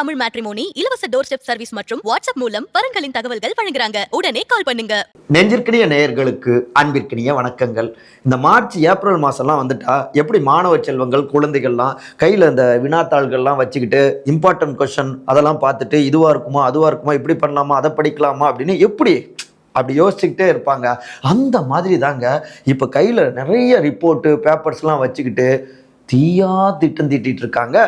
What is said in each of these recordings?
Tamil matrimony இலவச door step service மற்றும் WhatsApp மூலம் வரன்களின் தகவல்கள் வழங்குறாங்க. உடனே கால் பண்ணுங்க. நெஞ்சிற்கினிய நேயர்களுக்கு அன்பிற்கினிய வணக்கங்கள். இந்த மார்ச் ஏப்ரல் மாதம்லாம் வந்துட்டா எப்படி மாணவ செல்வங்கள் குழந்தைகள்லாம் கையில் இந்த வினாத்தாள்கள்லாம் வச்சுக்கிட்டு இம்பார்ட்டன்ட் கொஷன் அதெல்லாம் பார்த்துட்டு இதுவாக இருக்குமா அதுவாக இருக்குமா இப்படி பண்ணலாமா அதை படிக்கலாமா அப்படின்னு எப்படி அப்படி யோசிச்சுக்கிட்டே இருப்பாங்க. அந்த மாதிரி தாங்க இப்போ கையில் நிறைய ரிப்போர்ட்டு பேப்பர்ஸ்லாம் வச்சுக்கிட்டு தீயா திட்டம் தீட்டிட்டு இருக்காங்க.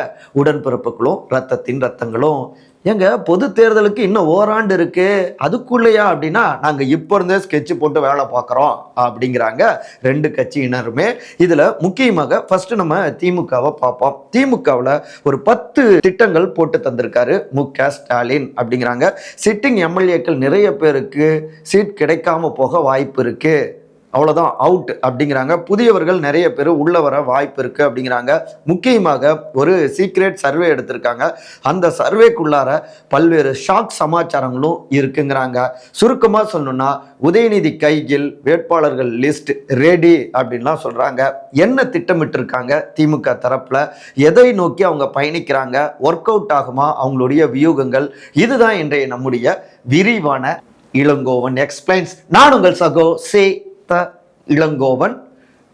உடன்பிறப்புகளும் ரத்தத்தின் ரத்தங்களும் ஏங்க பொது தேர்தலுக்கு இன்னும் ஓராண்டு இருக்கு. அதுக்குள்ளேயா அப்படின்னா நாங்கள் இப்போ இருந்தே ஸ்கெட்ச் போட்டு வேலை பார்க்குறோம் அப்படிங்கிறாங்க ரெண்டு கட்சியினருமே. இதில் முக்கியமாக ஃபர்ஸ்ட் நம்ம திமுகவை பார்ப்போம். திமுகவில் ஒரு பத்து திட்டங்கள் போட்டு தந்திருக்காரு மு க ஸ்டாலின் அப்படிங்கிறாங்க. சிட்டிங் எம்எல்ஏக்கள் நிறைய பேருக்கு சீட் கிடைக்காம போக வாய்ப்பு இருக்கு. அவ்வளோதான் அவுட் அப்படிங்கிறாங்க. புதியவர்கள் நிறைய பேர் உள்ள வர வாய்ப்பு இருக்கு அப்படிங்கிறாங்க. முக்கியமாக ஒரு சீக்ரெட் சர்வே எடுத்திருக்காங்க. அந்த சர்வேக்குள்ளார பல்வேறு ஷாக் சமாச்சாரங்களும் இருக்குங்கிறாங்க. சுருக்கமாக சொல்லணும்னா உதயநிதி கையில் வேட்பாளர்கள் லிஸ்ட் ரெடி அப்படின்லாம் சொல்கிறாங்க என்ன திட்டமிட்டிருக்காங்க திமுக தரப்பில்? எதை நோக்கி அவங்க பயணிக்கிறாங்க? ஒர்க் அவுட் ஆகுமா? அவங்களுடைய வியூகங்கள். இதுதான் இன்றைய நம்முடைய விரிவான இளங்கோவன் எக்ஸ்பிளைன்ஸ் நான் உங்கள் சகோ சே த இளங்கோவன்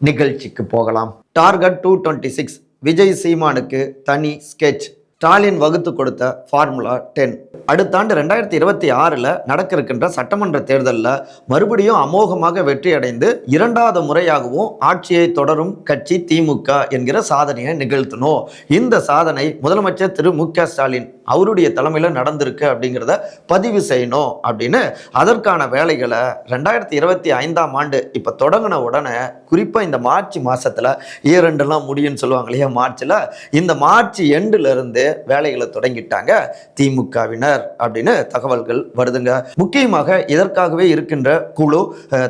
நிகழ்ச்சிக்கு போகலாம். Target two twenty six Vijay சீமானுக்கு தனி ஸ்கெட்ச் ஸ்டாலின் வகுத்து கொடுத்த ஃபார்முலா டென் அடுத்த ஆண்டு ரெண்டாயிரத்தி இருபத்தி ஆறில் நடக்க இருக்கின்ற சட்டமன்ற தேர்தலில் மறுபடியும் அமோகமாக வெற்றியடைந்து இரண்டாவது முறையாகவும் ஆட்சியை தொடரும் கட்சி திமுக என்கிற சாதனையை நிகழ்த்தணும். இந்த சாதனை முதலமைச்சர் திரு மு க ஸ்டாலின் அவருடைய தலைமையில் நடந்திருக்கு அப்படிங்கிறத பதிவு செய்யணும் அப்படின்னு அதற்கான வேலைகளை ரெண்டாயிரத்தி இருபத்தி ஐந்தாம் ஆண்டு இப்போ தொடங்கின உடனே குறிப்பாக இந்த மார்ச் மாதத்தில் ஈரெண்டுலாம் முடியும்னு சொல்லுவாங்க இல்லையா மார்ச்சில் இந்த மார்ச் எண்டுலேருந்து வேலைகளை தொடங்கிட்டாங்க திமுகவினர் அப்படின்னு தகவல்கள் வருதுங்க. முக்கியமாக இதற்காகவே இருக்கின்ற குழு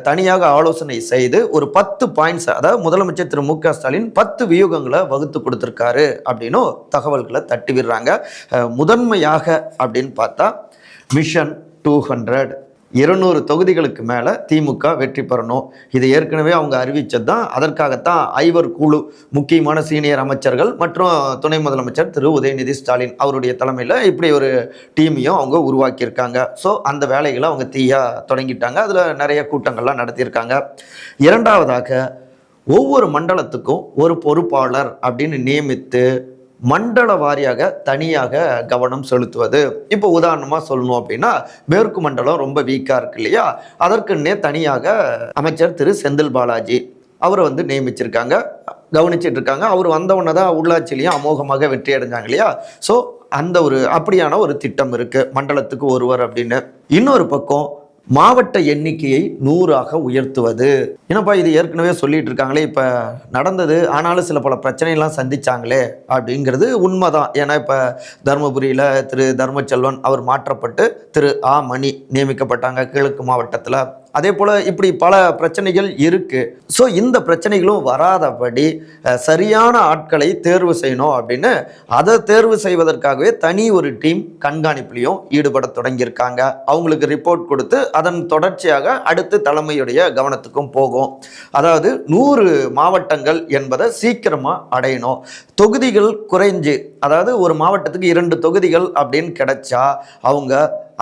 தனியாக ஆலோசனை செய்து ஒரு பத்து பாயிண்ட்ஸ் அதாவது முதலமைச்சர் திரு மு க ஸ்டாலின் பத்து வியூகங்களை வகுத்து கொடுத்துருக்காரு அப்படின்னும் தகவல்களை தட்டி விடுறாங்க முதல் முதன்மையாக அப்படின்னு பார்த்தா மிஷன் டூ ஹண்ட்ரட் இருநூறு தொகுதிகளுக்கு மேலே திமுக வெற்றி பெறணும். இது ஏற்கனவே அவங்க அறிவித்தது தான் அதற்காகத்தான் ஐவர் குழு முக்கியமான சீனியர் அமைச்சர்கள் மற்றும் துணை முதலமைச்சர் திரு உதயநிதி ஸ்டாலின் அவருடைய தலைமையில் இப்படி ஒரு டீமையும் அவங்க உருவாக்கியிருக்காங்க. ஸோ அந்த வேலைகளை அவங்க தீயா தொடங்கிட்டாங்க. அதில் நிறைய கூட்டங்கள்லாம் நடத்தியிருக்காங்க. இரண்டாவதாக ஒவ்வொரு மண்டலத்துக்கும் ஒரு பொறுப்பாளர் அப்படின்னு நியமித்து மண்டல வாரியாக தனியாக கவனம் செலுத்துவது. இப்போ உதாரணமாக சொல்லணும் அப்படின்னா மேற்கு மண்டலம் ரொம்ப வீக்காக இருக்கு இல்லையா? அதற்குன்னே தனியாக அமைச்சர் திரு செந்தில் பாலாஜி அவரை வந்து நியமிச்சிருக்காங்க. கவனிச்சிட்டு இருக்காங்க. அவர் வந்தவுடனே தான் உள்ளாட்சியிலையும் அமோகமாக வெற்றி அடைஞ்சாங்க இல்லையா? ஸோ அந்த ஒரு அப்படியான ஒரு திட்டம் இருக்குது மண்டலத்துக்கு ஒருவர் அப்படின்னு. இன்னொரு பக்கம் மாவட்ட எண்ணிக்கையை நூறாக உயர்த்துவது. ஏன்னாப்பா இது ஏற்கனவே சொல்லிட்டு இருக்காங்களே இப்போ நடந்தது ஆனாலும் சில பல பிரச்சனைலாம் சந்திச்சாங்களே அப்படிங்கிறது உண்மைதான். ஏன்னா இப்போ தருமபுரியில் திரு தர்மச்செல்வன் அவர் மாற்றப்பட்டு திரு ஆ மணி நியமிக்கப்பட்டாங்க கிழக்கு மாவட்டத்தில். அதே போல் இப்படி பல பிரச்சனைகள் இருக்குது ஸோ இந்த பிரச்சனைகளும் வராதபடி சரியான ஆட்களை தேர்வு செய்யணும் அப்படின்னு அதை தேர்வு செய்வதற்காகவே தனி ஒரு டீம் கண்காணிப்புலையும் ஈடுபட தொடங்கியிருக்காங்க. அவங்களுக்கு ரிப்போர்ட் கொடுத்து அதன் தொடர்ச்சியாக அடுத்து தலைமையுடைய கவனத்துக்கும் போகும். அதாவது நூறு மாவட்டங்கள் என்பதை சீக்கிரமாக அடையணும். தொகுதிகள் குறைஞ்சு அதாவது ஒரு மாவட்டத்துக்கு இரண்டு தொகுதிகள் அப்படின்னு கிடைச்சா அவங்க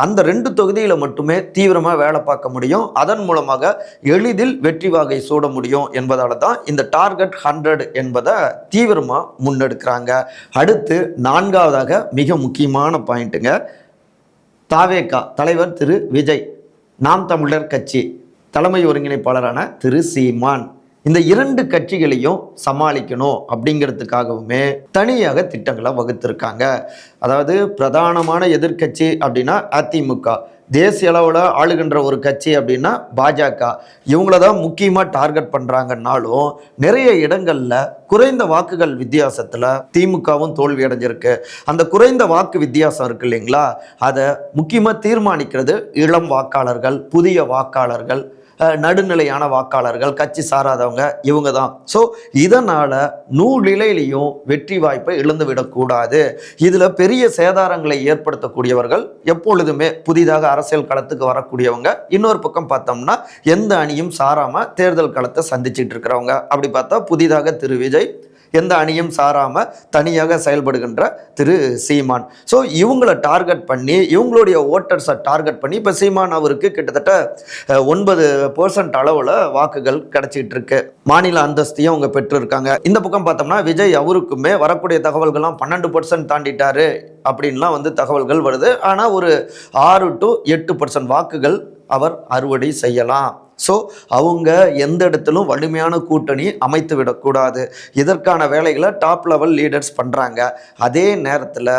அந்த ரெண்டு தொகுதியில் மட்டுமே தீவிரமாக வேலை பார்க்க முடியும். அதன் மூலமாக எளிதில் வெற்றி வாகை சூட முடியும் என்பதால் தான் இந்த டார்கெட் ஹண்ட்ரட் என்பதை தீவிரமாக முன்னெடுக்கிறாங்க. அடுத்து நான்காவதாக மிக முக்கியமான பாயிண்ட்டுங்க. தாவேகா தலைவர் திரு விஜய் நாம் தமிழர் கட்சி தலைமை ஒருங்கிணைப்பாளரான திரு சீமான். இந்த இரண்டு கட்சிகளையும் சமாளிக்கணும் அப்படிங்கிறதுக்காகவுமே தனியாக திட்டங்களை வகுத்திருக்காங்க. அதாவது பிரதானமான எதிர்க்கட்சி அப்படின்னா அதிமுக. தேசிய அளவில் ஆளுகின்ற ஒரு கட்சி அப்படின்னா பாஜக. இவங்கள தான் முக்கியமாக டார்கெட் பண்ணுறாங்கன்னாலும் நிறைய இடங்களில் குறைந்த வாக்குகள் வித்தியாசத்தில் திமுகவும் தோல்வி அடைஞ்சிருக்கு. அந்த குறைந்த வாக்கு வித்தியாசம் இருக்கு இல்லைங்களா? அதை முக்கியமாக தீர்மானிக்கிறது இளம் வாக்காளர்கள் புதிய வாக்காளர்கள் நடுநிலையான வாக்காளர்கள் கட்சி சாராதவங்க இவங்க தான் ஸோ இதனால் நூலிலையிலையும் வெற்றி வாய்ப்பை இழந்து விடக்கூடாது இதில் பெரிய சேதாரங்களை ஏற்படுத்தக்கூடியவர்கள் எப்பொழுதுமே புதிதாக அரசியல் களத்துக்கு வரக்கூடியவங்க. இன்னொரு பக்கம் பார்த்தோம்னா எந்த அணியும் சாராமல் தேர்தல் களத்தை சந்திச்சிட்டு இருக்கிறவங்க. அப்படி பார்த்தா புதிதாக திரு விஜய் எந்த அணியும் சாராமல் தனியாக செயல்படுகின்ற திரு சீமான். ஸோ இவங்களை டார்கெட் பண்ணி இவங்களுடைய ஓட்டர்ஸை டார்கெட் பண்ணி இப்போ சீமான் அவருக்கு கிட்டத்தட்ட ஒன்பது பர்சன்ட் அளவில் வாக்குகள் கிடைச்சிட்டு இருக்கு. மாநில அந்தஸ்தையும் அவங்க பெற்றிருக்காங்க. இந்த பக்கம் பார்த்தோம்னா விஜய் அவருக்குமே வரக்கூடிய தகவல்கள்லாம் பன்னெண்டு பர்சன்ட் தாண்டிட்டாரு அப்படின்லாம் வந்து தகவல்கள் வருது. ஆனால் ஒரு ஆறு டு எட்டு பர்சன்ட் வாக்குகள் அவர் அறுவடை செய்யலாம். ஸோ அவங்க எந்த இடத்திலும் வலிமையான கூட்டணி அமைத்து விடக்கூடாது. இதற்கான வேலைகளை டாப் லெவல் லீடர்ஸ் பண்ணுறாங்க அதே நேரத்தில்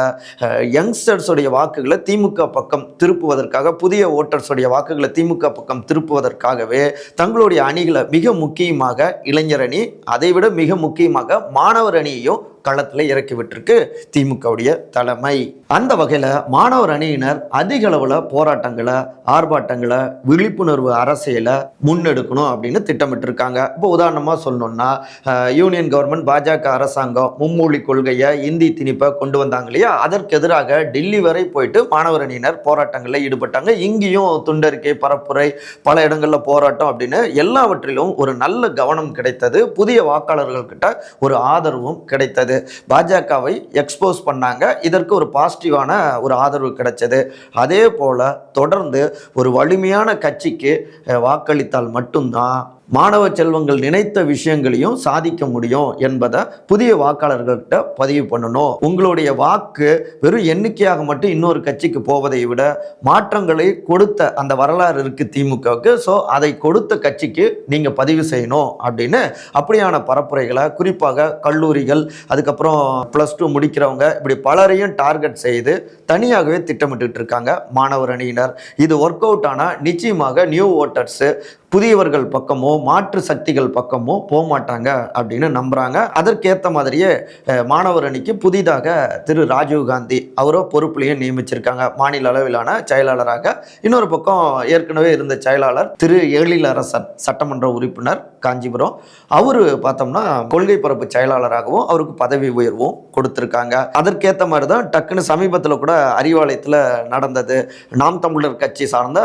யங்ஸ்டர்ஸுடைய வாக்குகளை திமுக பக்கம் திருப்புவதற்காக புதிய ஓட்டர்ஸுடைய வாக்குகளை திமுக பக்கம் திருப்புவதற்காகவே தங்களுடைய அணிகளை மிக முக்கியமாக இளைஞர் அணி அதைவிட மிக முக்கியமாக மாணவர் அணியையும் களத்தில் இறக்கி விட்டிருக்கு திமுகவுடைய தலைமை. அந்த வகையில் மாணவர் அணியினர் அதிக அளவில் போராட்டங்களை ஆர்ப்பாட்டங்களை விழிப்புணர்வு அரசியலை முன்னெடுக்கணும் அப்படின்னு திட்டமிட்டிருக்காங்க. இப்போ உதாரணமாக சொல்லணும்னா யூனியன் கவர்மெண்ட் பாஜக அரசாங்கம் மும்மொழி கொள்கையை இந்தி திணிப்பை கொண்டு வந்தாங்க இல்லையா? அதற்கு எதிராக டெல்லி வரை போயிட்டு மாணவர் அணியினர் போராட்டங்களில் ஈடுபட்டாங்க. இங்கேயும் துண்டறிக்கை பரப்புரை பல இடங்களில் போராட்டம் அப்படின்னு எல்லாவற்றிலும் ஒரு நல்ல கவனம் கிடைத்தது. புதிய வாக்காளர்கள்கிட்ட ஒரு ஆதரவும் கிடைத்தது. பாஜகவை எக்ஸ்போஸ் பண்ணாங்க. இதற்கு ஒரு பாசிட்டிவான ஒரு ஆதரவு கிடைச்சது. அதே போல் தொடர்ந்து ஒரு வலிமையான கட்சிக்கு வாக்களித்தால் மட்டும்தான் மாணவ செல்வங்கள் நினைத்த விஷயங்களையும் சாதிக்க முடியும் என்பதை புதிய வாக்காளர்கள்கிட்ட பதிவு பண்ணணும். உங்களுடைய வாக்கு வெறும் எண்ணிக்கையாக மட்டும் இன்னொரு கட்சிக்கு போவதை விட மாற்றங்களை கொடுத்த அந்த வரலாறு இருக்கு திமுகவுக்கு. ஸோ அதை கொடுத்த கட்சிக்கு நீங்கள் பதிவு செய்யணும் அப்படின்னு அப்படியான பரப்புரைகளை குறிப்பாக கல்லூரிகள் அதுக்கப்புறம் ப்ளஸ் டூ முடிக்கிறவங்க இப்படி பலரையும் டார்கெட் செய்து தனியாகவே திட்டமிட்டு இருக்காங்க மாணவர் அணியினர். இது ஒர்க் அவுட் ஆனால் நிச்சயமாக நியூ ஓட்டர்ஸு புதியவர்கள் பக்கமோ மாற்று சக்திகள் பக்கமோ போக மாட்டாங்க அப்படின்னு நம்புகிறாங்க அதற்கேற்ற மாதிரியே மாணவர் அணிக்கு புதிதாக திரு ராஜீவ் காந்தி அவரோ பொறுப்புலையும் நியமிச்சிருக்காங்க. மாநில அளவிலான செயலாளராக. இன்னொரு பக்கம் ஏற்கனவே இருந்த செயலாளர் திரு எழிலரசன் சட்டமன்ற உறுப்பினர் காஞ்சிபுரம். அவரு பார்த்தோம்னா கொள்கை பரப்பு செயலாளராகவும் அவருக்கு பதவி உயர்வும் கொடுத்துருக்காங்க. அதற்கேற்ற மாதிரி தான் டக்குன்னு சமீபத்தில் கூட அறிவாலயத்தில் நடந்தது. நாம் தமிழர் கட்சி சார்ந்த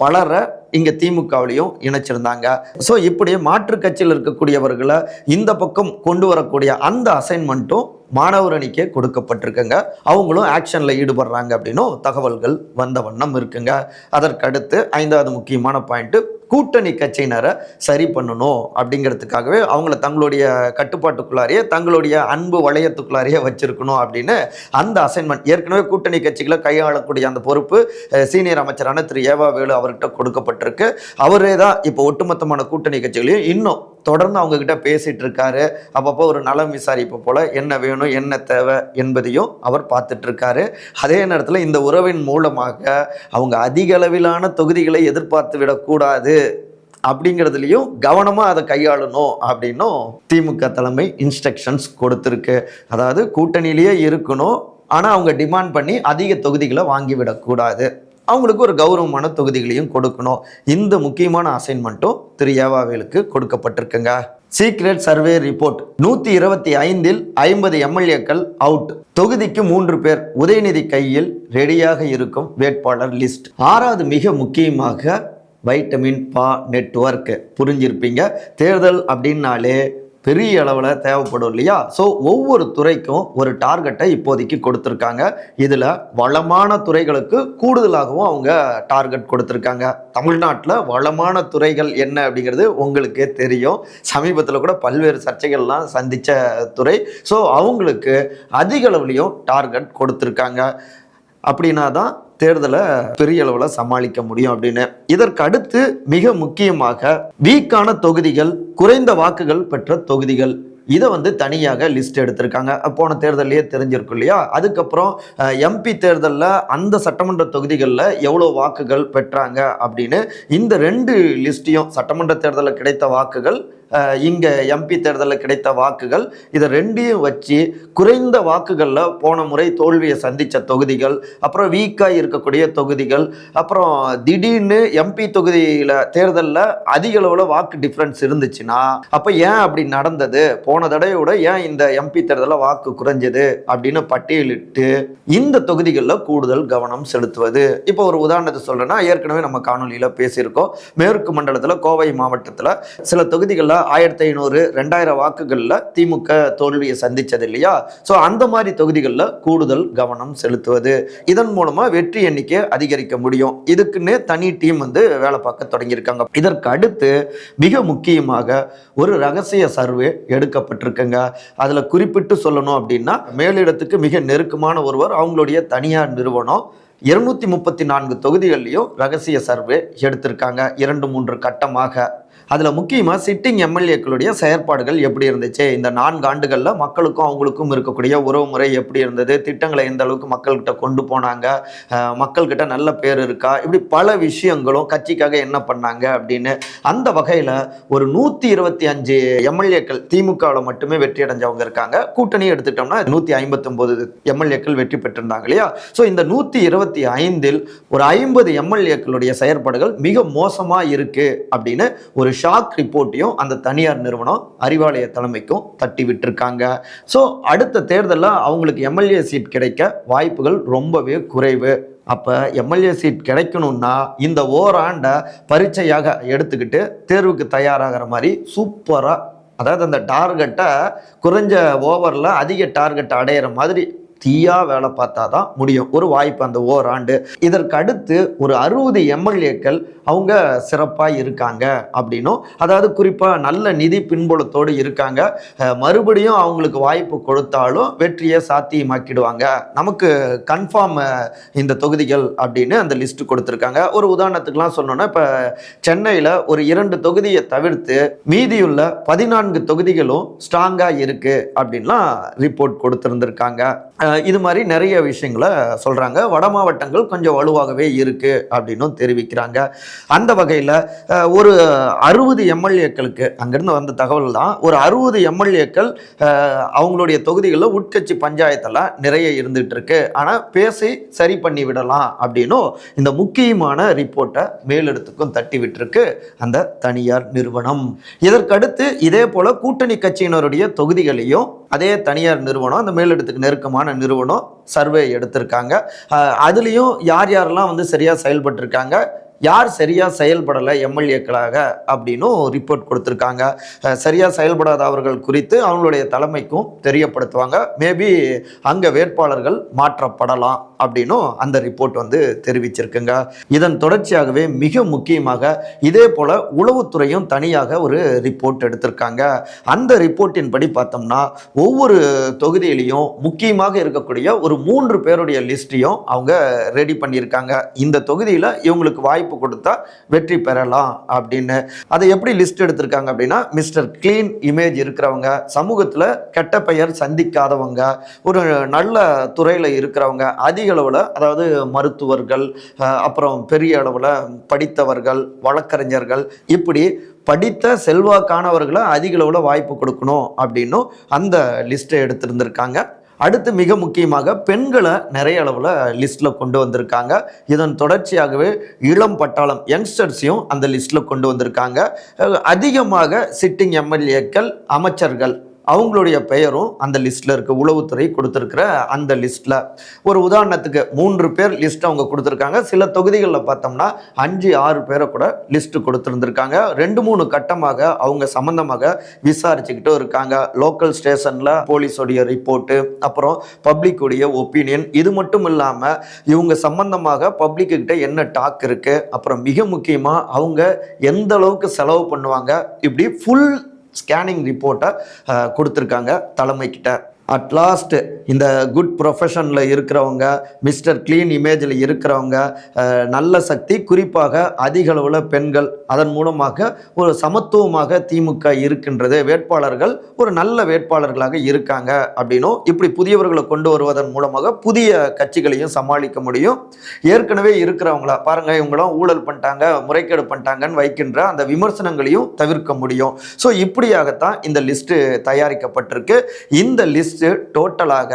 பலரை இங்கே திமுகவிலையும் இணைச்சிருந்தாங்க. ஸோ இப்படி மாற்று கட்சியில் இருக்கக்கூடியவர்களை இந்த பக்கம் கொண்டு வரக்கூடிய அந்த அசைன்மெண்ட்டும் மாணவர் அணிக்கே கொடுக்கப்பட்டிருக்குங்க. அவங்களும் ஆக்ஷனில் ஈடுபடுறாங்க அப்படின்னும் தகவல்கள் வந்த வண்ணம் இருக்குங்க. அதற்கடுத்து ஐந்தாவது முக்கியமான பாயிண்ட்டு கூட்டணி கட்சியினரை சரி பண்ணணும் அப்படிங்கிறதுக்காகவே அவங்கள தங்களுடைய கட்டுப்பாட்டுக்குள்ளாரியே தங்களுடைய அன்பு வளையத்துக்குள்ளாரியே வச்சிருக்கணும் அப்படின்னு அந்த அசைன்மெண்ட் ஏற்கனவே கூட்டணி கட்சிகளை கையாளக்கூடிய அந்த பொறுப்பு சீனியர் அமைச்சரான திரு. ஏவா வேலு அவர்கிட்ட கொடுக்கப்பட்டிருக்கு. அவரே தான் இப்போ ஒட்டுமொத்தமான கூட்டணி கட்சிகளையும் இன்னும் தொடர்ந்து அவங்கக்கிட்ட பேசிகிட்டு இருக்காரு. அப்பப்போ ஒரு நலம் விசாரிப்பு போல் என்ன வேணும் என்ன தேவை என்பதையும் அவர் பார்த்துட்ருக்காரு அதே நேரத்தில் இந்த உறவின் மூலமாக அவங்க அதிக அளவிலான தொகுதிகளை எதிர்பார்த்து விடக்கூடாது அப்படிங்கிறதுலையும் கவனமாக அதை கையாளணும் அப்படின்னும் திமுக தலைமை இன்ஸ்ட்ரக்ஷன்ஸ் கொடுத்துருக்கு. அதாவது கூட்டணியிலேயே இருக்கணும். ஆனால் அவங்க டிமாண்ட் பண்ணி அதிக தொகுதிகளை வாங்கிவிடக்கூடாது அவங்களுக்கு ஒரு கௌரவமான தொகுதிகளையும் கொடுக்கணும். இந்த முக்கியமான அசைன்மெண்ட்டும் திரு ஏவாவேலுக்கு கொடுக்கப்பட்டிருக்குங்க. சீக்ரெட் சர்வே ரிப்போர்ட் நூற்றி இருபத்தி ஐந்தில் ஐம்பது எம்எல்ஏக்கள் அவுட் தொகுதிக்கு மூன்று பேர் உதயநிதி கையில் ரெடியாக இருக்கும் வேட்பாளர் லிஸ்ட் ஆறாவது மிக முக்கியமாக வைட்டமின் பா நெட்ஒர்க் புரிஞ்சிருப்பீங்க. தேர்தல் அப்படின்னாலே பெரிய அளவில் தேவைப்படும் இல்லையா? ஸோ ஒவ்வொரு துறைக்கும் ஒரு டார்கெட்டை இப்போதைக்கு கொடுத்துருக்காங்க. இதில் வளமான துறைகளுக்கு கூடுதலாகவும் அவங்க டார்கெட் கொடுத்துருக்காங்க. தமிழ்நாட்டில் வளமான துறைகள் என்ன அப்படிங்கிறது உங்களுக்கே தெரியும். சமீபத்தில் கூட பல்வேறு சர்ச்சைகள்லாம் சந்தித்த துறை. ஸோ அவங்களுக்கு அதிக அளவுலையும் டார்கெட் கொடுத்துருக்காங்க. அப்படின்னா தான் தேர்தலை பெரிய அளவில் சமாளிக்க முடியும் அப்படின்னு. இதற்கு அடுத்து மிக முக்கியமாக வீக்கான தொகுதிகள் குறைந்த வாக்குகள் பெற்ற தொகுதிகள் இதை வந்து தனியாக லிஸ்ட் எடுத்திருக்காங்க. போன தேர்தலையே தெரிஞ்சிருக்கும் இல்லையா? அதுக்கப்புறம் எம்பி தேர்தலில் அந்த சட்டமன்ற தொகுதிகளில் எவ்வளோ வாக்குகள் பெற்றாங்க அப்படின்னு இந்த ரெண்டு லிஸ்ட்டையும் சட்டமன்ற தேர்தலில் கிடைத்த வாக்குகள் இங்கே எம்பி தேர்தலில் கிடைத்த வாக்குகள் இதை ரெண்டையும் வச்சு குறைந்த வாக்குகளில் போன முறை தோல்வியை சந்தித்த தொகுதிகள் அப்புறம் வீக்காக இருக்கக்கூடிய தொகுதிகள் அப்புறம் திடீர்னு எம்பி தொகுதியில் தேர்தலில் அதிக அளவில் வாக்கு டிஃப்ரென்ஸ் இருந்துச்சுன்னா அப்போ ஏன் அப்படி நடந்தது? போன தடவையோட ஏன் இந்த எம்பி தேர்தலில் வாக்கு குறைஞ்சது? அப்படின்னு பட்டியலிட்டு இந்த தொகுதிகளில் கூடுதல் கவனம் செலுத்துவது. இப்போ ஒரு உதாரணத்தை சொல்கிறேன்னா ஏற்கனவே நம்ம காணொலியில் பேசியிருக்கோம். மேற்கு மண்டலத்தில் கோவை மாவட்டத்தில் சில தொகுதிகளில் ஆயிரத்தி ஐநூறு ரெண்டாயிரம் வாக்குகளில் திமுக தோல்வியை சந்தித்தது இல்லையா? ஸோ அந்த மாதிரி தொகுதிகளில் கூடுதல் கவனம் செலுத்துவது. இதன் மூலமாக வெற்றி எண்ணிக்கை அதிகரிக்க முடியும். இதுக்குன்னு தனி டீம் வந்து வேலை பார்க்க தொடங்கியிருக்காங்க. இதற்கு அடுத்து மிக முக்கியமாக ஒரு ரகசிய சர்வே எடுக்கப்பட்டிருக்குங்க. அதில் குறிப்பிட்டு சொல்லணும் அப்படின்னா மேலிடத்துக்கு மிக நெருக்கமான ஒருவர் அவங்களுடைய தனியார் நிறுவனம். இருநூத்தி முப்பத்தி நான்கு தொகுதிகள்லையும் ரகசிய சர்வே எடுத்திருக்காங்க. இரண்டு மூன்று கட்டமாக. அதில் முக்கியமாக சிட்டிங் எம்எல்ஏக்களுடைய செயற்பாடுகள் எப்படி இருந்துச்சு? இந்த நான்கு ஆண்டுகளில் மக்களுக்கும் அவங்களுக்கும் இருக்கக்கூடிய உறவு முறை எப்படி இருந்தது? திட்டங்களை எந்த அளவுக்கு மக்கள்கிட்ட கொண்டு போனாங்க? மக்கள்கிட்ட நல்ல பேர் இருக்கா? இப்படி பல விஷயங்களும் கட்சிக்காக என்ன பண்ணாங்க அப்படின்னு அந்த வகையில் ஒரு நூற்றி இருபத்தி அஞ்சு எம்எல்ஏக்கள் திமுகவில் மட்டுமே வெற்றி அடைஞ்சவங்க இருக்காங்க. கூட்டணி எடுத்துட்டோம்னா நூற்றி ஐம்பத்தொம்போது எம்எல்ஏக்கள் வெற்றி பெற்றிருந்தாங்க இல்லையா? ஸோ இந்த நூற்றி இருபத்தி ஐந்தில் ஒரு ஐம்பது எம்எல்ஏக்களுடைய செயற்பாடுகள் மிக மோசமாக இருக்குது அப்படின்னு ஒரு ஷாக் ரிப்போர்ட்டையும் அந்த தனியார் நிறுவனம் அறிவாலய தலைமைக்கும் தட்டி விட்டுருக்காங்க ஸோ அடுத்த தேர்தலில் அவங்களுக்கு எம்எல்ஏ சீட் கிடைக்க வாய்ப்புகள் ரொம்பவே குறைவு. அப்போ எம்எல்ஏ சீட் கிடைக்கணும்னா இந்த ஓராண்டை பரீட்சையாக எடுத்துக்கிட்டு தேர்வுக்கு தயாராகிற மாதிரி சூப்பராக அதாவது அந்த டார்கெட்டை குறைஞ்ச ஓவரில் அதிக டார்கெட் அடையிற மாதிரி தீயா வேலை பார்த்தா தான் முடியும். ஒரு வாய்ப்பு அந்த ஓராண்டு. இதற்கு அடுத்து ஒரு அறுபது எம்எல்ஏக்கள் அவங்க சிறப்பாக இருக்காங்க அப்படின்னும் அதாவது குறிப்பாக நல்ல நிதி பின்புலத்தோடு இருக்காங்க. மறுபடியும் அவங்களுக்கு வாய்ப்பு கொடுத்தாலும் வெற்றியை சாத்தியமாக்கிடுவாங்க. நமக்கு கன்ஃபார்ம் இந்த தொகுதிகள் அப்படின்னு அந்த லிஸ்ட் கொடுத்துருக்காங்க. ஒரு உதாரணத்துக்குலாம் சொன்னோன்னா இப்போ சென்னையில் ஒரு இரண்டு தொகுதியை தவிர்த்து மீதியுள்ள பதினான்கு தொகுதிகளும் ஸ்ட்ராங்காக இருக்குது அப்படின்லாம் ரிப்போர்ட் கொடுத்துருந்துருக்காங்க. இது மாதிரி நிறைய விஷயங்களை சொல்கிறாங்க வட மாவட்டங்கள் கொஞ்சம் வலுவாகவே இருக்குது அப்படின்னும் தெரிவிக்கிறாங்க. அந்த வகையில் ஒரு அறுபது எம்எல்ஏக்களுக்கு அங்கேருந்து வந்த தகவல் தான் ஒரு அறுபது எம்எல்ஏக்கள் அவங்களுடைய தொகுதிகளில் உட்கட்சி பஞ்சாயத்தெல்லாம் நிறைய இருந்துகிட்டு இருக்கு ஆனால் பேசி சரி பண்ணி விடலாம் அப்படின்னும் இந்த முக்கியமான ரிப்போர்ட்டை மேலிடத்துக்கும் தட்டி விட்டுருக்கு அந்த தனியார் நிறுவனம். இதற்கடுத்து இதே போல் கூட்டணி கட்சியினருடைய தொகுதிகளையும் அதே தனியார் நிறுவனம் அந்த மேலிடத்துக்கு நெருக்கமான நிறுவனம் சர்வே எடுத்திருக்காங்க. அதுலேயும் யார் யாரெல்லாம் வந்து சரியாக செயல்பட்டிருக்காங்க யார் சரியாக செயல்படலை எம்எல்ஏக்களாக அப்படின்னும் ரிப்போர்ட் கொடுத்துருக்காங்க. சரியாக செயல்படாத அவர்கள் குறித்து அவங்களுடைய தலைமைக்கும் தெரியப்படுத்துவாங்க. மேபி அங்கே வேட்பாளர்கள் மாற்றப்படலாம். அப்படின்னும் அந்த ரிப்போர்ட் வந்து தெரிவிச்சிருக்குங்க. இதன் தொடர்ச்சியாகவே மிக முக்கியமாக இதே போல் உளவுத்துறையும் தனியாக ஒரு ரிப்போர்ட் எடுத்திருக்காங்க. அந்த ரிப்போர்ட்டின் படி பார்த்தோம்னா ஒவ்வொரு தொகுதியிலையும் முக்கியமாக இருக்கக்கூடிய ஒரு மூன்று பேருடைய லிஸ்ட்டையும் அவங்க ரெடி பண்ணியிருக்காங்க. இந்த தொகுதியில் இவங்களுக்கு வாய்ப்பு கொடுத்தா வெற்றி பெறலாம் அப்படின்னு. அதை எப்படி லிஸ்ட் எடுத்திருக்காங்க அப்படின்னா மிஸ்டர் கிளீன் இமேஜ் இருக்கிறவங்க சமூகத்தில் கெட்ட பெயர் சந்திக்காதவங்க ஒரு நல்ல துறையில் இருக்கிறவங்க அதிக அளவில் அதாவது மருத்துவர்கள் அப்புறம் பெரிய அளவில் படித்தவர்கள் வழக்கறிஞர்கள் இப்படி படித்த செல்வாக்கானவர்களை அதிக அளவில் வாய்ப்பு கொடுக்கணும் அப்படின்னும் அந்த லிஸ்ட்டை எடுத்திருந்திருக்காங்க. அடுத்து மிக முக்கியமாக பெண்களை நிறைய அளவில் லிஸ்ட்டில் கொண்டு வந்திருக்காங்க. இதன் தொடர்ச்சியாகவே இளம் பட்டாளம் யங்ஸ்டர்ஸையும் அந்த லிஸ்ட்டில் கொண்டு வந்திருக்காங்க. அதிகமாக சிட்டிங் எம்எல்ஏக்கள் அமைச்சர்கள் அவங்களுடைய பெயரும் அந்த லிஸ்ட்டில் இருக்குது உளவுத்துறை கொடுத்துருக்கிற அந்த லிஸ்ட்டில் ஒரு உதாரணத்துக்கு மூன்று பேர் லிஸ்ட் அவங்க கொடுத்துருக்காங்க. சில தொகுதிகளில் பார்த்தோம்னா அஞ்சு ஆறு பேரை கூட லிஸ்ட்டு கொடுத்துருந்துருக்காங்க. ரெண்டு மூணு கட்டமாக அவங்க சம்மந்தமாக விசாரிச்சுக்கிட்டும் இருக்காங்க. லோக்கல் ஸ்டேஷனில் போலீஸோடைய ரிப்போர்ட்டு அப்புறம் பப்ளிக்குடைய ஒப்பீனியன். இது மட்டும் இல்லாமல் இவங்க சம்மந்தமாக பப்ளிக்கிட்ட என்ன டாக் இருக்குது அப்புறம் மிக முக்கியமாக அவங்க எந்த அளவுக்கு செலவு பண்ணுவாங்க இப்படி ஃபுல் ஸ்கேனிங் ரிப்போர்ட்டை கொடுத்துருக்காங்க தலைமைக்கிட்ட. அட்லாஸ்ட் இந்த குட் ப்ரொஃபஷனில் இருக்கிறவங்க மிஸ்டர் க்ளீன் இமேஜில் இருக்கிறவங்க நல்ல சக்தி குறிப்பாக அதிக அளவில் பெண்கள். அதன் மூலமாக ஒரு சமத்துவமாக திமுக இருக்கின்றது. வேட்பாளர்கள் ஒரு நல்ல வேட்பாளர்களாக இருக்காங்க அப்படின்னும் இப்படி புதியவர்களை கொண்டு வருவதன் மூலமாக புதிய கட்சிகளையும் சமாளிக்க முடியும். ஏற்கனவே இருக்கிறவங்கள பாருங்க இவங்களாம் ஊழல் பண்ணிட்டாங்க முறைகேடு பண்ணிட்டாங்கன்னு வைக்கின்ற அந்த விமர்சனங்களையும் தவிர்க்க முடியும். ஸோ இப்படியாகத்தான் இந்த லிஸ்ட்டு தயாரிக்கப்பட்டிருக்கு. இந்த லிஸ்ட் லிஸ்ட்டு டோட்டலாக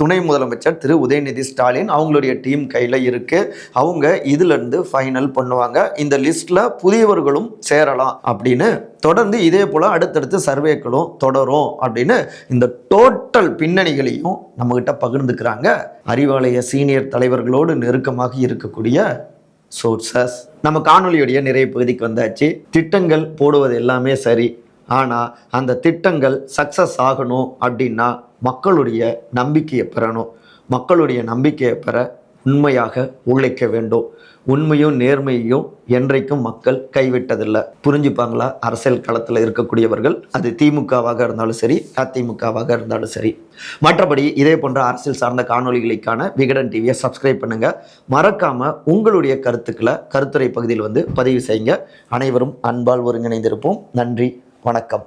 துணை முதலமைச்சர் திரு உதயநிதி ஸ்டாலின் அவங்களுடைய டீம் கையில் இருக்குது அவங்க இதிலிருந்து ஃபைனல் பண்ணுவாங்க. இந்த லிஸ்ட்டில் புதியவர்களும் சேரலாம் அப்படின்னு தொடர்ந்து இதே போல் அடுத்தடுத்து சர்வேக்களும் தொடரும் அப்படின்னு இந்த டோட்டல் பின்னணிகளையும் நம்மக்கிட்ட பகிர்ந்துக்கிறாங்க. அறிவாலய சீனியர் தலைவர்களோடு நெருக்கமாக இருக்கக்கூடிய சோர்சஸ் நம்ம காணொலியுடைய நிறைய பகுதிக்கு வந்தாச்சு. திட்டங்கள் போடுவது எல்லாமே சரி. ஆனால் அந்த திட்டங்கள் சக்ஸஸ் ஆகணும் அப்படின்னா மக்களுடைய நம்பிக்கையை பெறணும். மக்களுடைய நம்பிக்கையை பெற உண்மையாக உழைக்க வேண்டும். உண்மையும் நேர்மையும் என்றைக்கும் மக்கள் கைவிட்டதில்லை. புரிஞ்சுப்பாங்களா? அரசியல் களத்தில் இருக்கக்கூடியவர்கள் அது திமுகவாக இருந்தாலும் சரி அதிமுகவாக இருந்தாலும் சரி. மற்றபடி இதே போன்ற அரசியல் சார்ந்த காணொளிகளுக்கான விகடன் டிவியை சப்ஸ்கிரைப் பண்ணுங்க. மறக்காம உங்களுடைய கருத்துக்களை கருத்துரை பகுதியில் வந்து பதிவு செய்யுங்க. அனைவரும் அன்பால் ஒருங்கிணைந்திருப்போம். நன்றி. வணக்கம்.